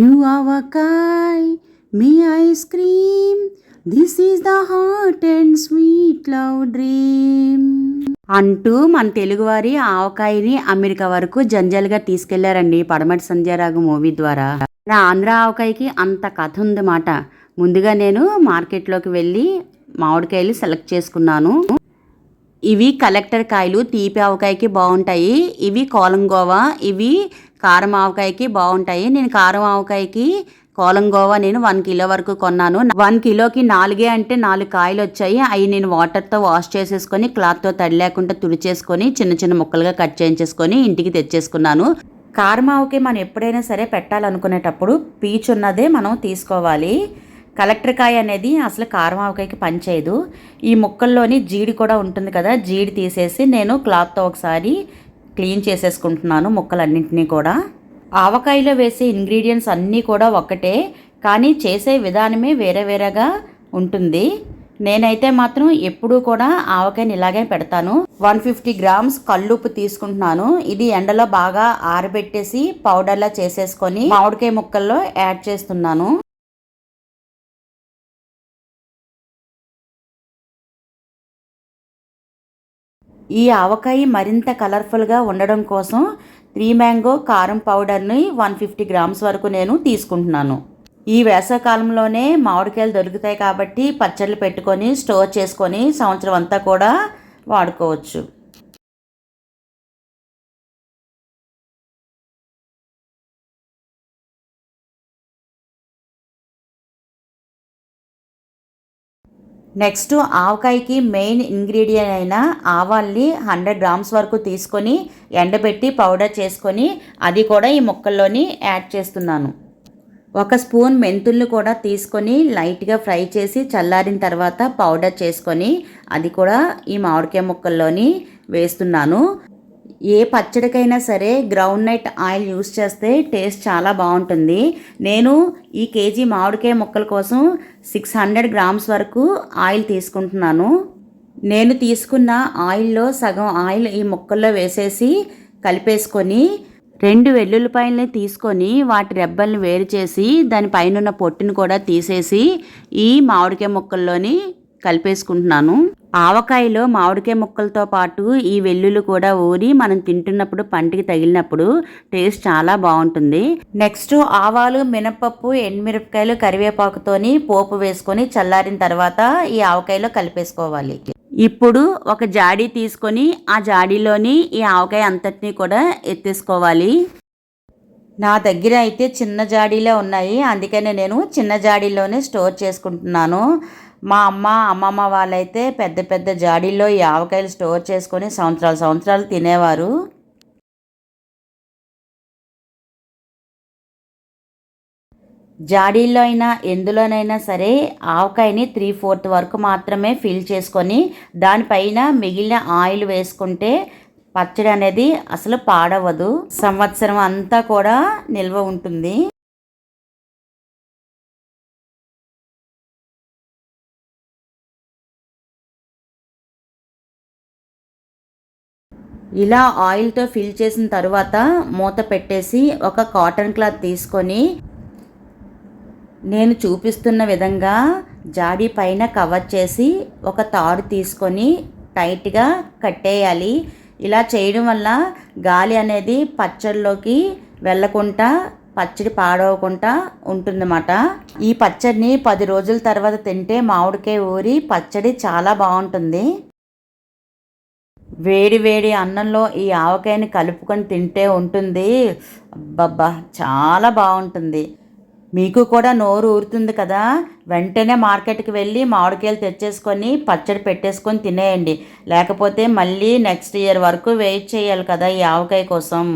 You avakaai, me ice cream this is the heart and sweet love dream అంటూ మన తెలుగువారి ఆవకాయని America వరకు జంజాలుగా తీసుకెళ్ళారండి పడమటి సంధ్యారాగు మూవీ ద్వారా. నా ఆంధ్ర ఆవకాయకి అంత కథ ఉందన్నమాట ముందుగా నేను మార్కెట్లోకి వెళ్ళి మామిడికాయలు సెలెక్ట్ చేసుకున్నాను. ఇవి కలెక్టర్ కాయలు తీపి ఆవకాయకి బాగుంటాయి. ఇవి కోలంగోవా ఇవి కారం ఆవకాయకి బాగుంటాయి. నేను కారం ఆవకాయకి కోలంగోవా నేను వన్ కిలో వరకు కొన్నాను. వన్ కిలోకి నాలుగే అంటే నాలుగు కాయలు వచ్చాయి. అవి నేను వాటర్తో వాష్ చేసేసుకొని క్లాత్తో తడి లేకుండా తుడిచేసుకొని చిన్న చిన్న ముక్కలుగా కట్ చేయించేసుకొని ఇంటికి తెచ్చేసుకున్నాను. కారం మనం ఎప్పుడైనా సరే పెట్టాలనుకునేటప్పుడు పీచు ఉన్నదే మనం తీసుకోవాలి. కలెక్టర్ కాయ అనేది అసలు కారమావకాయకి పనిచేయదు. ఈ ముక్కల్లోని జీడి కూడా ఉంటుంది కదా జీడి తీసేసి నేను క్లాత్తో ఒకసారి క్లీన్ చేసేసుకుంటున్నాను ముక్కలన్నింటినీ కూడా. ఆవకాయలో వేసే ఇంగ్రీడియంట్స్ అన్నీ కూడా ఒక్కటే కానీ చేసే విధానమే వేరే వేరేగా ఉంటుంది. నేనైతే మాత్రం ఎప్పుడూ కూడా ఆవకాయని ఇలాగే పెడతాను. వన్ ఫిఫ్టీ గ్రామ్స్ కల్లుప్పు తీసుకుంటున్నాను. ఇది ఎండలో బాగా ఆరబెట్టేసి పౌడర్లా చేసేసుకొని మామిడికాయ ముక్కల్లో యాడ్ చేస్తున్నాను. ఈ ఆవకాయ మరింత కలర్ఫుల్గా ఉండడం కోసం త్రీ మ్యాంగో కారం పౌడర్ని వన్ ఫిఫ్టీ గ్రామ్స్ వరకు నేను తీసుకుంటున్నాను. ఈ వేసవకాలంలోనే మామిడికాయలు దొరుకుతాయి కాబట్టి పచ్చళ్ళు పెట్టుకొని స్టోర్ చేసుకొని సంవత్సరం అంతా కూడా వాడుకోవచ్చు. నెక్స్ట్ ఆవకాయకి మెయిన్ ఇంగ్రీడియంట్ అయిన ఆవాల్ని హండ్రెడ్ గ్రామ్స్ వరకు తీసుకొని ఎండబెట్టి పౌడర్ చేసుకొని అది కూడా ఈ ముక్కల్లోని యాడ్ చేస్తున్నాను. ఒక స్పూన్ మెంతుల్ని కూడా తీసుకొని లైట్గా ఫ్రై చేసి చల్లారిన తర్వాత పౌడర్ చేసుకొని అది కూడా ఈ మామిడికాయ ముక్కల్లోని వేస్తున్నాను. ఏ పచ్చడికైనా సరే గ్రౌండ్ నట్ ఆయిల్ యూస్ చేస్తే టేస్ట్ చాలా బాగుంటుంది. నేను ఈ కేజీ మామిడికాయ ముక్కల కోసం సిక్స్ హండ్రెడ్ గ్రామ్స్ వరకు ఆయిల్ తీసుకుంటున్నాను. నేను తీసుకున్న ఆయిల్లో సగం ఆయిల్ ఈ ముక్కల్లో వేసేసి కలిపేసుకొని రెండు వెల్లుల్లిపాయలని తీసుకొని వాటి రెబ్బల్ని వేరు చేసి దానిపైన ఉన్న పొట్టుని కూడా తీసేసి ఈ మామిడికాయ ముక్కల్లోని కలిపేసుకుంటున్నాను. ఆవకాయలో మామిడికాయ ముక్కలతో పాటు ఈ వెల్లుల్లి కూడా ఊరి మనం తింటున్నప్పుడు పంటికి తగిలినప్పుడు టేస్ట్ చాలా బాగుంటుంది. నెక్స్ట్ ఆవాలు మినపప్పు ఎండుమిరపకాయలు కరివేపాకుతోని పోపు వేసుకొని చల్లారిన తర్వాత ఈ ఆవకాయలో కలిపేసుకోవాలి. ఇప్పుడు ఒక జాడీ తీసుకొని ఆ జాడీలోని ఈ ఆవకాయ అంతటినీ కూడా ఎత్తేసుకోవాలి. నా దగ్గర అయితే చిన్న జాడీలే ఉన్నాయి. అందుకనే నేను చిన్న జాడీలోనే స్టోర్ చేసుకుంటున్నాను. మా అమ్మ అమ్మమ్మ వాళ్ళైతే పెద్ద పెద్ద జాడీల్లో ఈ ఆవకాయలు స్టోర్ చేసుకొని సంవత్సరాలు సంవత్సరాలు తినేవారు. జాడీల్లో అయినా ఎందులోనైనా సరే ఆవకాయని త్రీ ఫోర్త్ వరకు మాత్రమే ఫిల్ చేసుకొని దానిపైన మిగిలిన ఆయిల్ వేసుకుంటే పచ్చడి అనేది అసలు పాడవదు సంవత్సరం అంతా కూడా నిల్వ ఉంటుంది. ఇలా ఆయిల్తో ఫిల్ చేసిన తర్వాత మూత పెట్టేసి ఒక కాటన్ క్లాత్ తీసుకొని నేను చూపిస్తున్న విధంగా జాడీ పైన కవర్ చేసి ఒక తాడు తీసుకొని టైట్గా కట్టేయాలి. ఇలా చేయడం వల్ల గాలి అనేది పచ్చడిలోకి వెళ్ళకుండా పచ్చడి పాడవకుండా ఉంటుందన్నమాట. ఈ పచ్చడిని పది రోజుల తర్వాత తింటే మామిడికాయ ఊరి పచ్చడి చాలా బాగుంటుంది. వేడి వేడి అన్నంలో ఈ ఆవకాయని కలుపుకొని తింటే ఉంటుంది. అబ్బబ్బా చాలా బాగుంటుంది. మీకు కూడా నోరు ఊరుతుంది కదా? వెంటనే మార్కెట్కి వెళ్ళి మామిడికాయలు తెచ్చేసుకొని పచ్చడి పెట్టేసుకొని తినేయండి. లేకపోతే మళ్ళీ నెక్స్ట్ ఇయర్ వరకు వెయిట్ చేయాలి కదా ఈ ఆవకాయ కోసం.